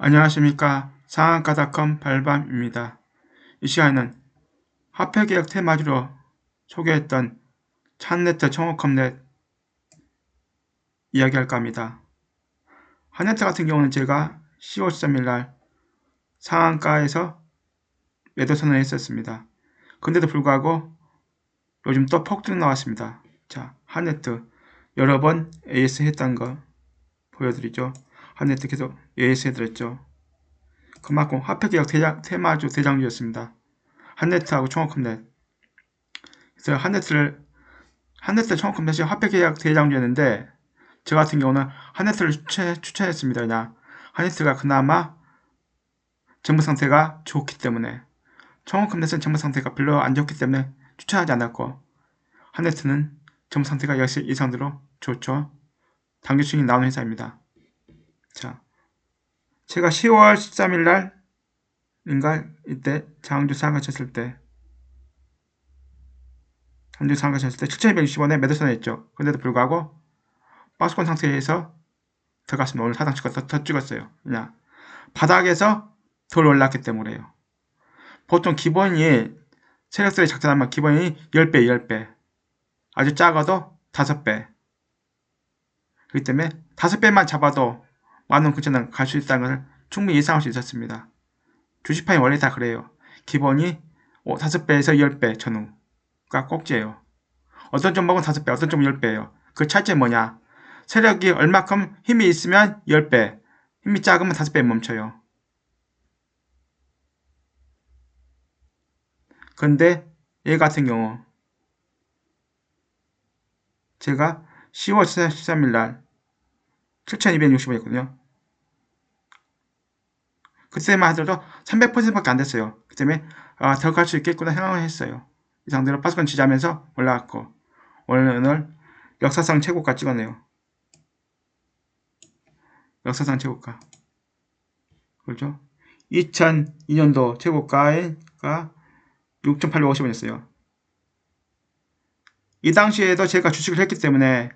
안녕하십니까 상한가닷컴 발밤입니다. 이 시간에는 화폐개혁 테마주로 소개했던 찬네트 청호컴넷 이야기할까 합니다. 한네트 같은 경우는 제가 10월 13일날 상한가에서 매도 선언을 했었습니다. 근데도 불구하고 요즘 또 폭등 나왔습니다. 자, 한네트 여러 번 AS 했던 거 보여드리죠. 한네트 계속 해드렸죠. 그만큼 화폐개혁 대장, 테마주 대장주였습니다. 한네트하고 총합컴넷. 그래서 한네트를 한네트 총합컴넷이 화폐개혁 대장주였는데 저 같은 경우는 한네트를 추천, 추천했습니다. 그냥 한네트가 그나마 정부 상태가 좋기 때문에 총합컴넷은 정부 상태가 별로 안 좋기 때문에 추천하지 않았고 한네트는 정부 상태가 역시 이상대로 좋죠. 당규층이 나오는 회사입니다. 자, 제가 10월 13일 날인가 이때 장주 상가쳤을 때 장주 상가쳤을 때 7,260원에 매도선을 했죠. 그런데도 불구하고 박스권 상태에서 들어갔습니다. 오늘 사상 찍었, 더 찍었어요. 그냥 바닥에서 덜 올랐기 때문에요. 보통 기본이 세력들이 작전하면 기본이 10배, 10배. 아주 작아도 5배. 그렇기 때문에 5배만 잡아도 만원 근처는 갈 수 있다는 것을 충분히 예상할 수 있었습니다. 주식판이 원래 다 그래요. 기본이 5배에서 10배 전후가 꼭지예요. 어떤 종목은 5배, 어떤 종목은 10배예요. 그 차이점이 뭐냐? 세력이 얼마큼 힘이 있으면 10배, 힘이 작으면 5배에 멈춰요. 근데 얘 같은 경우 제가 10월 13일 날 7,260원이었거든요. 그때만 하더라도 300%밖에 안 됐어요. 그 때문에 아, 더갈수 있겠구나 생각을 했어요. 이 상태로 파스권 지지하면서 올라갔고 오늘 역사상 최고가 찍었네요. 역사상 최고가. 그렇죠? 2002년도 최고가가 6,850원이었어요. 이 당시에도 제가 주식을 했기 때문에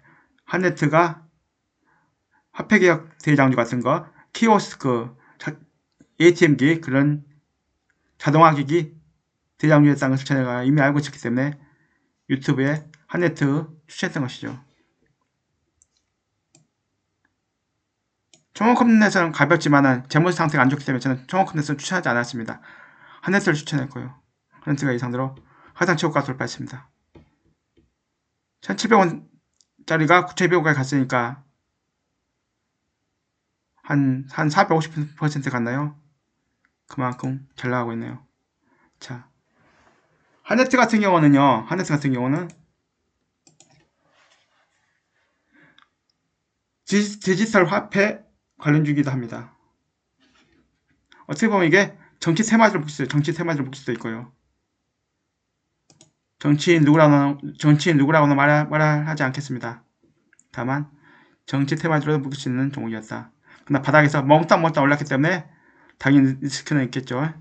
한네트가 화폐개혁 대장주 같은 거, 키오스크, ATM기 그런 자동화 기기 대장주였다는 것을 제가 이미 알고 있었기 때문에 유튜브에 한네트 추천했던 것이죠. 총업컴넷은 가볍지만 재무 상태가 안 좋기 때문에 저는 총업컴넷은 추천하지 않았습니다. 한네트를 추천했고요. 한네트가 이상대로 하상 최고가 돌파했습니다. 1700원짜리가 9200원까지 갔으니까 한, 한 450% 갔나요? 그만큼 잘 나가고 있네요. 자. 하네트 같은 경우는요, 하네트 같은 경우는 디지털 화폐 관련 주기도 합니다. 어떻게 보면 이게 정치 테마를 볼 수, 정치 테마를 볼 수도 있고요. 정치인 누구라고, 정치인 누구라고는 말, 말하지 않겠습니다. 다만, 정치 테마주로 묶을 수 있는 종목이었다. 그러나 바닥에서 멍땅멍땅 올랐기 때문에 당연히 리스크는 있겠죠.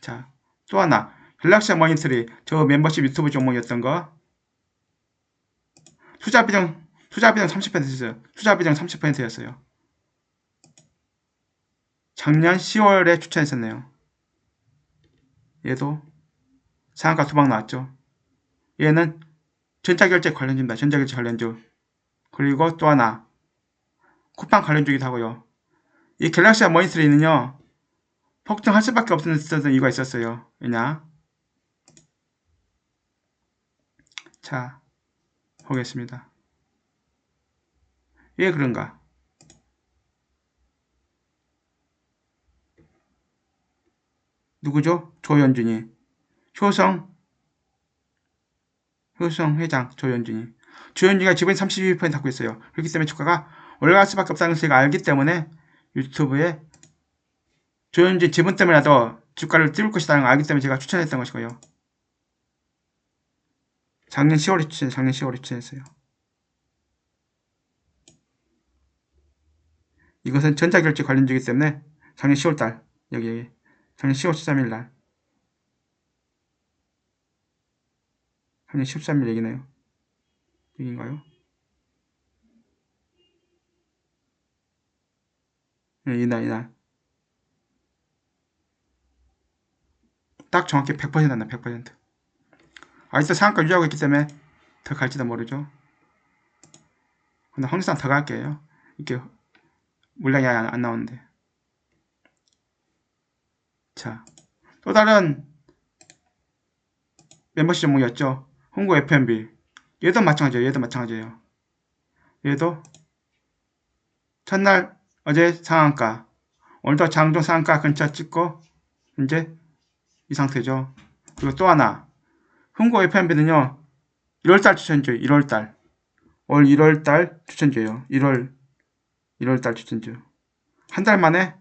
자, 또 하나. 갤럭시 모니터리, 저 멤버십 유튜브 종목이었던 거. 투자 비중, 투자 비중 30%였어요. 투자 비중 30%였어요. 작년 10월에 추천했었네요. 얘도 상한가 두방 나왔죠. 얘는 전자결제 관련주입니다. 전자결제 관련주. 그리고 또 하나 쿠팡 관련주기도 하고요. 이 갤럭시 모니터리는요. 폭등할 수밖에 없었던 이유가 있었어요. 왜냐? 자, 보겠습니다. 왜 그런가? 누구죠? 조현준이. 효성, 효성 회장 조현준이. 조현준이가 지분이 32% 갖고 있어요. 그렇기 때문에 주가가 올라갈 수밖에 없다는 것을 알기 때문에 유튜브에 조현준 지분 때문에라도 주가를 띄울 것이라는 걸 알기 때문에 제가 추천했던 것이고요. 작년 10월에 추천, 작년 10월에 추천했어요. 이것은 전자결제 관련주이기 때문에 작년 10월달 여기 여기 작년 10월 13일날 작년 13일 얘기네요. 여기인가요? 네, 이날 이날. 딱 정확히 100% 났네 100% 아직도 상한가 유지하고 있기 때문에 더 갈지도 모르죠. 근데 항상 더 갈게요. 이렇게 물량이 안, 안 나오는데. 자 또 다른 멤버십 종목이었죠. 홍구 F&B 얘도 마찬가지예요 얘도 마찬가지예요 얘도 첫날 어제 상한가 오늘도 장중 상한가 근처 찍고 이제 이 상태죠. 그리고 또 하나 흥고 F&B는요 1월달 추천주 1월달 올 1월달 추천주예요. 1월 1월달 추천주 한 달 만에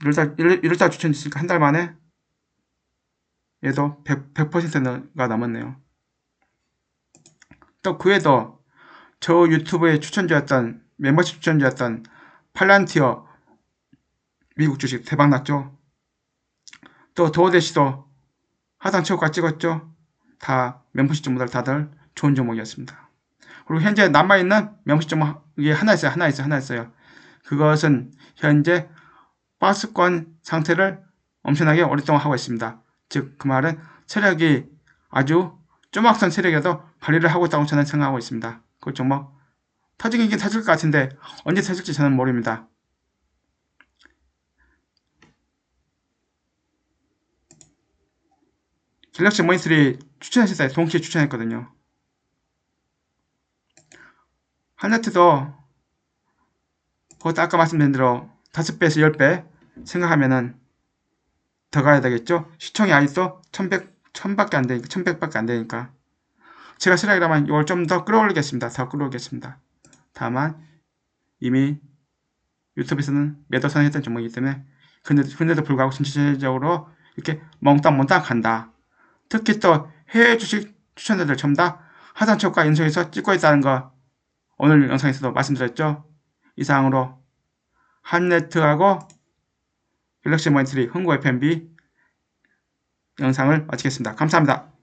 1월달 1, 달 추천주 있으니까 한 달 만에 얘도 100, 100%가 남았네요. 또그 외에도 저 유튜브의 추천주였던 멤버십 추천주였던 팔란티어 미국 주식 대박 났죠. 또 도어대시도 하단 최고가 찍었죠. 다 멤버십 종목들 다들 좋은 종목이었습니다. 그리고 현재 남아있는 멤버십 종목이 하나 있어요. 하나 있어요. 하나 있어요. 그것은 현재 박스권 상태를 엄청나게 오랫동안 하고 있습니다. 즉 그 말은 세력이 아주 쪼막선 세력이라도 발휘를 하고 있다고 저는 생각하고 있습니다. 그 종목 터지긴 터질 것 같은데 언제 터질지 저는 모릅니다. 갤럭시 모니터리 추천했을 때 동시에 추천했거든요. 한네트도 그것도 아까 말씀드린 대로 5배에서 10배 생각하면은 더 가야 되겠죠? 시청이 아직도 1100, 1000밖에 안 되니까, 1100밖에 안 되니까. 제가 쓰라기라면 이걸 좀 더 끌어올리겠습니다. 더 끌어올리겠습니다. 다만, 이미 유튜브에서는 매도선 했던 종목이기 때문에, 근데, 근데도 불구하고 전체적으로 이렇게 멍땅멍땅 간다. 특히 또 해외 주식 추천자들 전부 다 하단 초과 인수해서 찍고 있다는 거 오늘 영상에서도 말씀드렸죠. 이상으로 한네트하고 갤럭시 모니터리 흥고 F&B 영상을 마치겠습니다. 감사합니다.